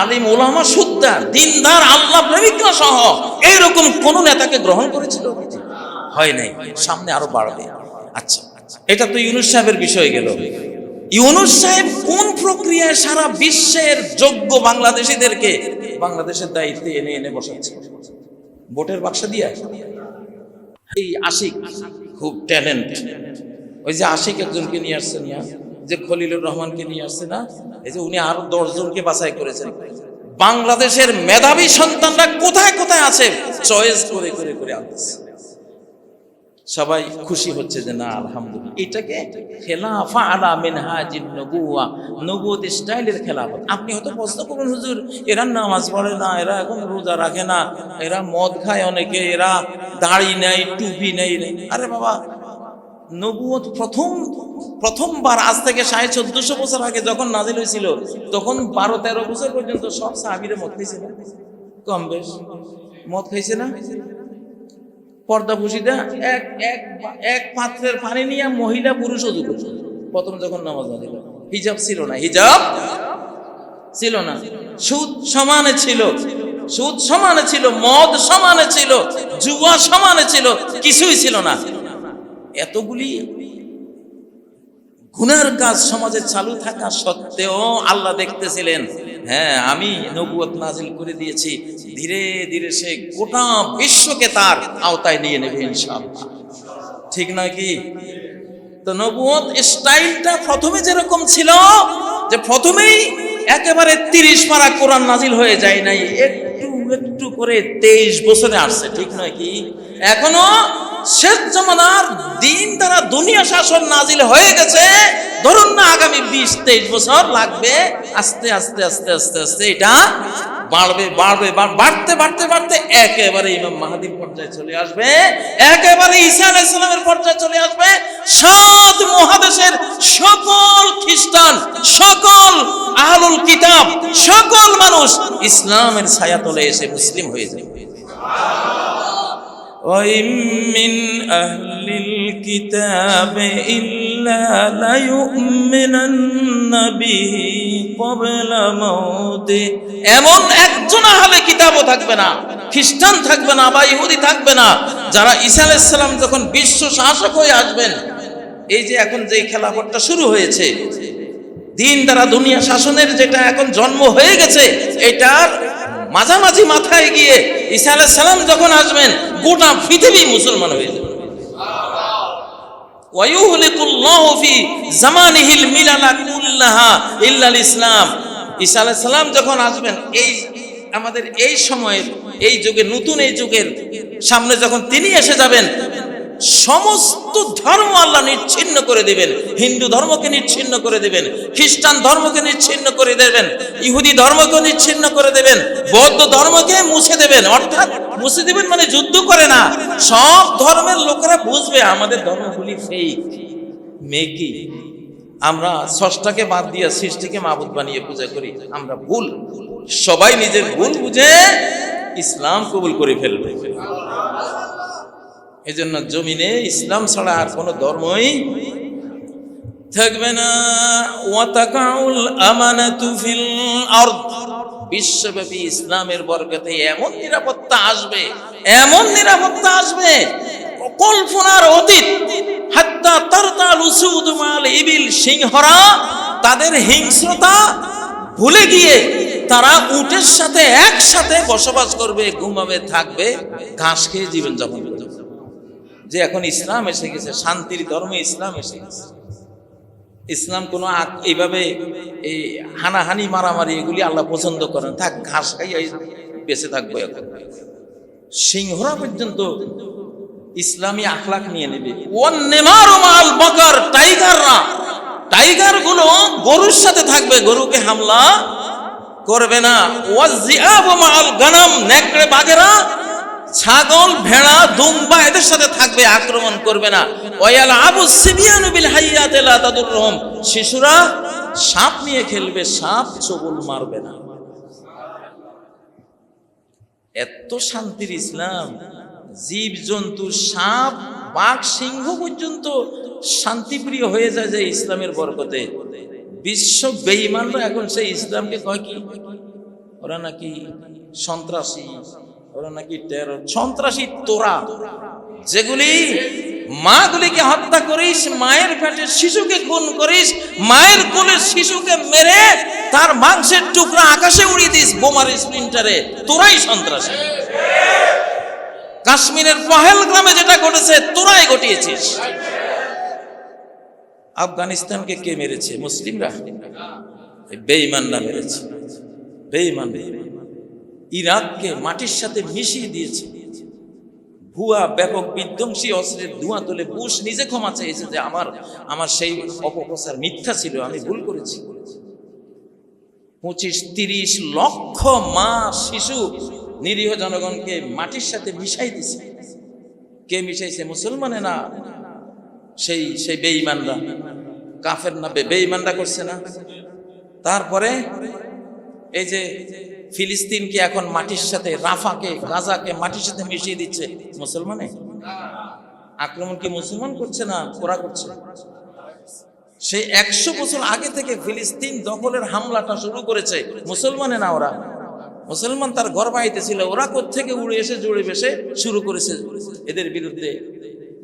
আলিম ওলামা সুদ্দা দিনদার, আল্লাহ প্রেমিকরা সহ এইরকম কোন নেতাকে গ্রহণ করেছিল? হয় নাই। সামনে আরও বাড়বে। আচ্ছা এটা তো ইউনুস সাহেবের বিষয় গেল। ইউনুস সাহেব কোন প্রক্রিয়ায় সারা বিশ্বের যোগ্য বাংলাদেশিদেরকে বাংলাদেশের দায়িত্বে এনে এনে বসাচ্ছে? ভোটের বাক্সা দিয়ে এই আশিক, খুব ট্যালেন্ট। ওই যে আশিক একজনকে নিয়ে আসছেন না যে খলিলুর রহমানকে নিয়ে আসছে না, এই যে উনি আরও দশ জনকে বাছাই করেছেন। বাংলাদেশের মেধাবী সন্তানরা কোথায় কোথায় আছে? চয়েস করে করে করে আনতেছে। সবাই খুশি হচ্ছে যে না, আলহামদুলিল্লাহ। এটাকে খেলাফা আলা মিনহাজিন নবুয়া, নবুয়ত স্টাইলের খেলাফত। আপনি হয়তো প্রশ্ন করুন, হুজুর, এরা নামাজ পড়ে না, এরা এখন রোজা রাখে না, এরা মদ খায় অনেকে, এরা দাড়ি নেই টুপি নেই আরে বাবা, নবুয়ত প্রথম প্রথমবার আজ থেকে সাড়ে চোদ্দশো বছর আগে যখন নাজিল হয়েছিল, তখন বারো তেরো বছর পর্যন্ত সব সাহাবিরে মদ খাইছে না। কম বেশ। মদ খাইছে না? পর্দা ভূষিতা এক এক এক পাত্রের পানি নিয়ে মহিলা, পুরুষ অজু করছে। প্রথম যখন নামাজ না দিল হিজাব ছিল না। হিজাব ছিল না। সুদ সমানে ছিল। সুদ সমানে ছিল, মদ সমানে ছিল, জুয়া সমানে ছিল, কিছুই ছিল না। এতগুলি গুনার কাজ সমাজে চালু থাকা সত্ত্বেও আল্লাহ দেখতেছিলেন হ্যাঁ আমি নবুয়ত নাজিল করে দিয়েছি। ধীরে ধীরে সে গোটা বিশ্বকে তার আওতায় নিয়ে নেবে ইনশাআল্লাহ। ঠিক নয় কি? তো নবুয়ত স্টাইলটা প্রথমে যেরকম ছিল, যে প্রথমেই একেবারে তিরিশ পারা কোরআন নাজিল হয়ে যায় নাই, একটু একটু করে তেইশ বছরে আসছে, ঠিক নয় কি? এখনও শেষ জমানার দিন তারা দুনিয়া শাসন নাজিল হয়ে গেছে। ধরুন না আগামী বিশ, তেইশ বছর লাগবে, আস্তে আস্তে আস্তে আস্তে আস্তে এটা বাড়বে বাড়বে বাড়তে বাড়তে বাড়তে একেবারে ইমাম মাহাদির পর্যায়ে চলে আসবে। একেবারে ঈসা আলাইহিস সালামের পর্যায়ে চলে আসবে। সাত মহাদেশের সকল খ্রিস্টান, সকল আহলুল কিতাব, সকল মানুষ ইসলামের ছায়াতলে এসে মুসলিম হয়ে যাবে। وإن من أهل الكتاب إلا ليؤمنن به قبل موته এমন একজন আহলে কিতাবও থাকবে না খ্রিস্টান থাকবে না বা ইহুদি থাকবে না যারা ঈসা আলাইহিস সালাম যখন বিশ্ব শাসক হয়ে আসবেন এই যে এখন যে খেলাফতটা শুরু হয়েছে দিন দ্বারা দুনিয়া শাসনের যেটা এখন জন্ম হয়ে গেছে এটার মাঝামাঝি মাথায় গিয়ে ঈসা আলাইহিস সালাম যখন আসবেন, গোটা পৃথিবী মুসলমান হয়ে যাবে। ইসলাম। যখন আসবেন, এই আমাদের এই সময়ের, এই যুগে নতুন এই যুগের সামনে যখন তিনি এসে যাবেন সমস্ত ধর্ম আল্লাহ নিচ্ছিন্ন করে দিবেন। হিন্দু ধর্মকে নিচ্ছিন্ন করে দিবেন। খ্রিস্টান ধর্মকে নিচ্ছিন্ন করে দেবেন। ইহুদি ধর্মকে নিচ্ছিন্ন করে দেবেন। বৌদ্ধ ধর্মকে মুছে দেবেন। অর্থাৎ মুছে দেবেন মানে যুদ্ধ করে না। সব ধর্মের লোকেরা বুঝবে আমাদের ধর্মগুলি ফেক মেকি আমরা ষষ্ঠাকে বাদ দিয়ে সৃষ্টিকে মাবুদ বানিয়ে পূজা করি। আমরা ভুল। সবাই নিজের ভুল বুঝে ইসলাম কবুল করে ফেলবে। এই জন্য জমিনে ইসলাম ছাড়া আর কোনো ধর্মই থাকবে না। বিশ্বব্যাপী ইসলামের বরকতে এমন নিরাপত্তা আসবে, এমন নিরাপত্তা আসবে কল্পনার অতীত, হাত্তা তারতাল উসুদ মাল ইবিল সিংহরা, তাদের হিংস্রতা ভুলে গিয়ে তারা উটের সাথে একসাথে বসবাস করবে, ঘুমাবে, থাকবে, ঘাস খেয়ে জীবন যাপন করবে। যে এখন ইসলাম এসে গেছে, শান্তির ধর্মে ইসলাম এসে গেছে। ইসলাম কোনো এইভাবে এই হানাহানি, মারামারি এগুলি আল্লাহ পছন্দ করেন। থাক, ঘাস খাইয়াই বেঁচে থাকব এখন। সিংহরা পর্যন্ত ইসলামী আখলাক নিয়ে নেবে। টাইগাররা। টাইগারগুলো গরুর সাথে থাকবে, গরুকে হামলা করবে না। মাল গানাম, নেকড়ে বাগেরা ছাগল, ভেড়া, দুম্বা এদের সাথে থাকবে, আক্রমণ করবে না। ওয়াল আবু সিবিয়ান বিল হাইয়াত লা তাদুরহুম। শিশুরা সাপ নিয়ে খেলবে, সাপ চবল মারবে না। এত শান্তির ইসলাম। জীব জন্তু সাপ, বাঘ, সিংহ পর্যন্ত শান্তিপ্রিয় হয়ে যায় যে ইসলামের বরকতে। বিশ্ব বেঈমানরা এখন সেই ইসলামকে কয় কি? ওরা নাকি সন্ত্রাসী। সন্ত্রাসী তোরা। যেগুলি হত্যা করিস, মায়ের শিশুকে খুন করিস, মায়ের কোলের শিশুকে মেরে তার মাংসের টুকরা আকাশে উড়িয়ে দিস, বোমার তোরাই সন্ত্রাসী। কাশ্মীরের পহেলগ্রামে যেটা ঘটেছে, তোরাই ঘটিয়েছিস। আফগানিস্তানকে কে মেরেছে? মুসলিমরা? বেঈমানরা মেরেছে। বেঈমান। ইরাককে মাটির সাথে মিশিয়ে দিয়েছে। ভুয়া, ব্যাপক বিধ্বংসী অস্ত্রের ধোঁয়া তুলে বুশ নিজে ক্ষমা চেয়েছে যে আমার আমার সেই অপপ্রচার মিথ্যা ছিল, আমি ভুল করেছি। পঁচিশ, তিরিশ লক্ষ মা, শিশু নিরীহ জনগণকে মাটির সাথে মিশাই দিছে। কে মিশাইছে, মুসলমানে না? সেই সেই বেঈমানরা। কাফের না বেঈমানরা করছে না। তারপরে এই যে ফিলিস্তিনকে এখন মাটির সাথে, রাফাকে, গাজাকে মাটির সাথে মিশিয়ে দিচ্ছে। মুসলমানে? আক্রমণ কি মুসলমান করছে না ওরা করছে? সেই একশো বছর আগে থেকে ফিলিস্তিন দখলের হামলাটা শুরু করেছে। মুসলমানে না ওরা? মুসলমান তার ঘর বাড়িতে ছিল, ওরা থেকে উড়ে এসে, জুড়ে বেসে শুরু করেছে। এদের বিরুদ্ধে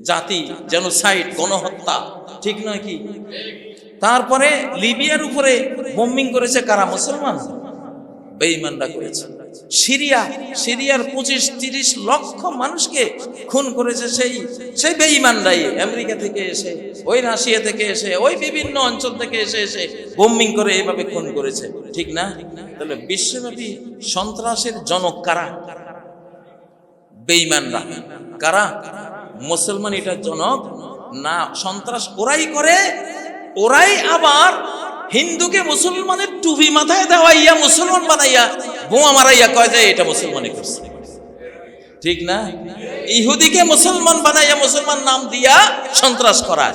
জাতি, জেনোসাইড, গণহত্যা, ঠিক নয় কি? তারপরে লিবিয়ার উপরে বোম্বিং করেছে কারা? মুসলমান? বেঈমানরা করেছে। সিরিয়া, সিরিয়ার পঁচিশ, তিরিশ লক্ষ মানুষকে খুন করেছে সেই সেই বেঈমানরাই আমেরিকা থেকে এসে, ওই রাশিয়া থেকে এসে, ওই বিভিন্ন অঞ্চল থেকে এসে এসে বোম্বিং করে এভাবে খুন করেছে। ঠিক না? তাহলে বিশ্বব্যাপী সন্ত্রাসের জনক কারা? বেঈমানরা। কারা? মুসলমান এটা জনক না, সন্ত্রাস ওরাই করে, ওরাই আবার হিন্দুকে মুসলমানের টুপি মাথায় দেওয়াইয়া মুসলমান বানাইয়া বোমা মারাইয়া কয় যায় এটা মুসলমানে করছে। ঠিক না? ইহুদিকে মুসলমান বানাইয়া মুসলমান নাম দিয়া সন্ত্রাস করা।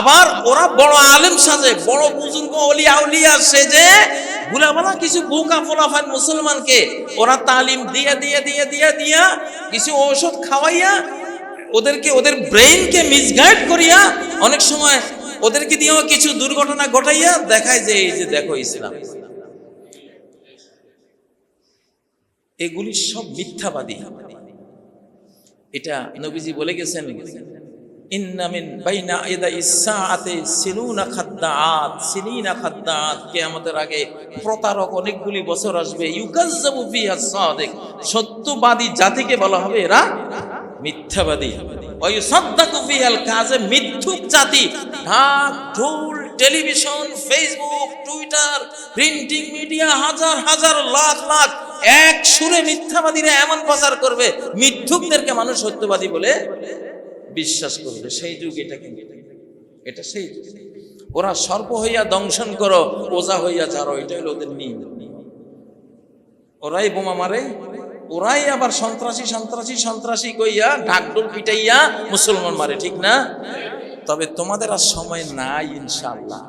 আবার ওরা বড় আলেম সাজে, বড় বুজুর্গ অলিয়া উলিয়া সেজে গুলাবালা কিছু বোকা ফোলাফান মুসলমানকে ওরা তালিম দিয়ে দিয়ে দিয়ে, দিয়া দিয়া কিছু ঔষধ খাওয়াইয়া ওদেরকে, ওদের ব্রেইনকে মিসগাইড করিয়া অনেক সময় ওদেরকে দিয়েও কিছু দুর্ঘটনা ঘটাইয়া দেখায় যে এই যে দেখো ইসলাম। এগুলি সব মিথ্যাবাদী। এটা নবীজি বলে গেছেন আগে প্রতারক অনেকগুলি বছর আসবে। সত্যবাদী জাতিকে বলা হবে এরা মিথ্যাবাদী। মিথ্যুক জাতি ঢাক, ঢোল, television, Facebook, Twitter, printing media, হাজার হাজার, লাখ লাখ, এক সুরে মিথ্যাবাদীরা এমন প্রচার করবে, মিথ্যুকদেরকে মানুষ সত্যবাদী বলে বিশ্বাস করবে। সেই যুগ এটা কিন্তু। এটা সেই ওরা সর্প হইয়া দংশন করো, ওজা হইয়া ছাড়ো এটা হলো ওদের নিয়ম। ওরাই বোমা মারে, ওরাই আবার সন্ত্রাসী সন্ত্রাসী সন্ত্রাসী কইয়া ঢাকডোল পিটাইয়া মুসলমান মারে, ঠিক না? তবে তোমাদের আর সময় নাই ইনশাল্লাহ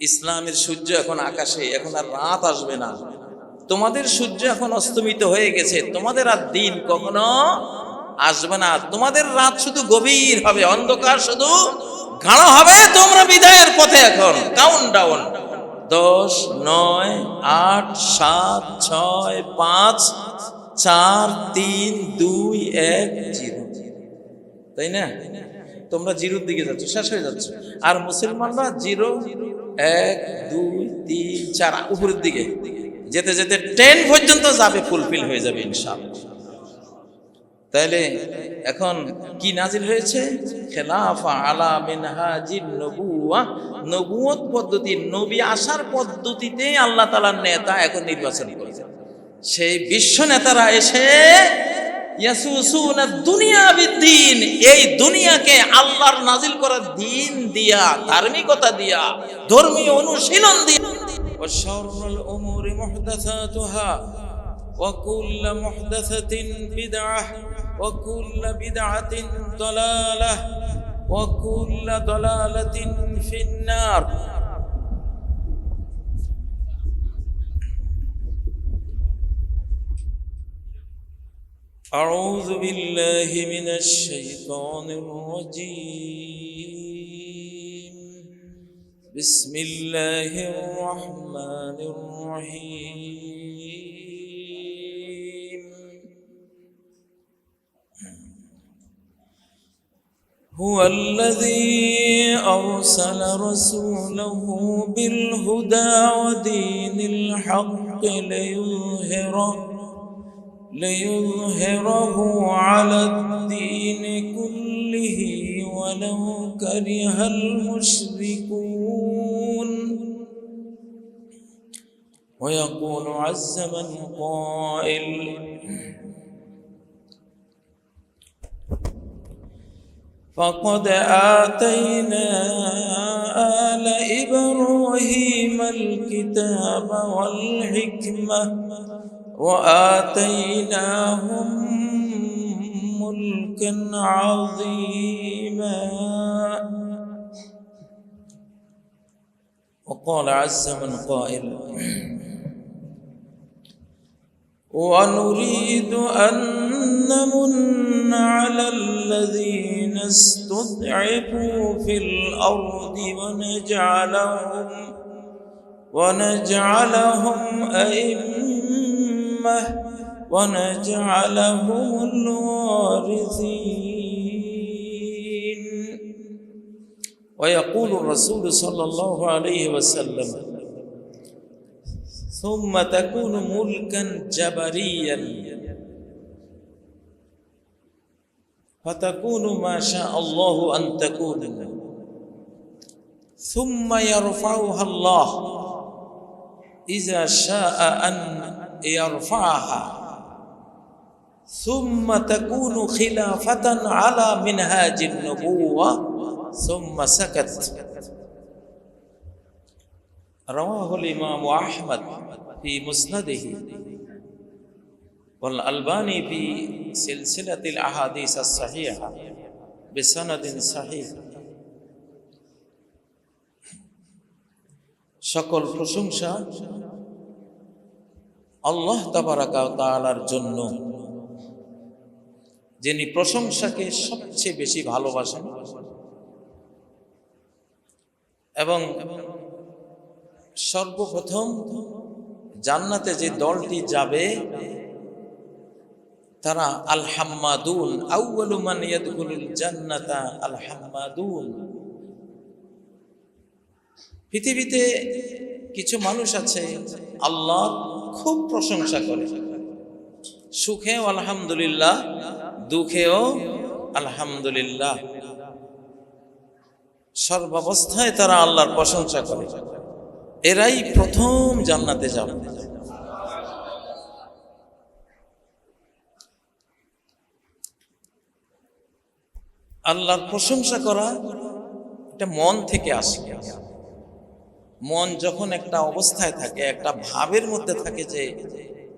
ইসলামের সূর্য এখন আকাশে, এখন আর রাত আসবে না। তোমাদের সূর্য এখন অস্তমিত হয়ে গেছে, তোমাদের আর দিন কখনো আসবে না। তোমাদের রাত শুধু গভীর হবে, অন্ধকার শুধু গাঢ় হবে, তোমরা বিদায়ের পথে এখন। কাউন্ট ডাউন দশ, নয়, আট, সাত, ছয়, পাঁচ, চার, তিন, দুই, এক, জিরো। তাই না? তোমরা জিরোর দিকে যাচ্ছ, শেষ হয়ে যাচ্ছ। আর মুসলমানরা জিরো, এক, দুই, তিন, চার, উপরের দিকে। যেতে যেতে টেন পর্যন্ত যাবে ফুলফিল হয়ে যাবে ইনশাআল্লাহ। তাইলে এখন কি নাজিল হয়েছে? খেলাফা আলা মিনহাজিন নবুয়া নবুয়ত পদ্ধতি, নবী আসার পদ্ধতিতে আল্লাহ তাআলার নেতা এখন নির্বাচন করেছেন। সেই বিশ্ব নেতারা এসে দুনিয়া বিদ্দিন এই দুনিয়াকে আল্লাহর নাজিল করা দিন দিয়া ধার্মিকতা দিয়া ধর্মীয় অনুশীলন দিয়া وشر الأمور محدثاتها وكل محدثة بدعة وكل بدعة ضلالة وكل ضلالة في النار أعوذ بالله من الشيطان الرجيم. بسم الله الرحمن الرحيم. هو الذي أرسل رسوله بالهدى ودين الحق ليظهره. ليظهره على الدين كله ولو كره المشركون. ويقول عز من قائل فقد آتينا آل إبراهيم الكتاب والحكمة وآتيناهم ملكا عظيما. وقال عز من قائل ونريد أن نمن على الذين استضعفوا في الأرض ونجعلهم ونجعلهم أئمة ونجعلهم الوارثين. ويقول الرسول صلى الله عليه وسلم ثم تكون ملكا جبريا. فتكون ما شاء الله أن تكون. ثم يرفعها الله إذا شاء أن يرفعها ثم تكون خلافه على منهاج النبوه ثم سكت رواه الإمام أحمد في مسنده والألباني في سلسلة الأحاديث الصحيحة بسند صحيح সকল প্রশংসা আল্লাহ তাবারাকা তাআলার জন্য যিনি প্রশংসাকে সবচেয়ে বেশি ভালোবাসেন এবং সর্বপ্রথম জান্নাতে যে দলটি যাবে, তারা আল হাম্মাদুন আউয়ালু মান জান্নাতা আল হাম্মাদুন পৃথিবীতে কিছু মানুষ আছে, আল্লাহ খুব প্রশংসা করে। সুখেও আলহামদুলিল্লাহ, দুঃখেও আলহামদুলিল্লাহ। সর্বাবস্থায় তারা আল্লাহর প্রশংসা করে। এরাই প্রথম জান্নাতে যাবে। আল্লাহর প্রশংসা করা এটা মন থেকে আসে। মন যখন একটা অবস্থায় থাকে একটা ভাবের মধ্যে থাকে যে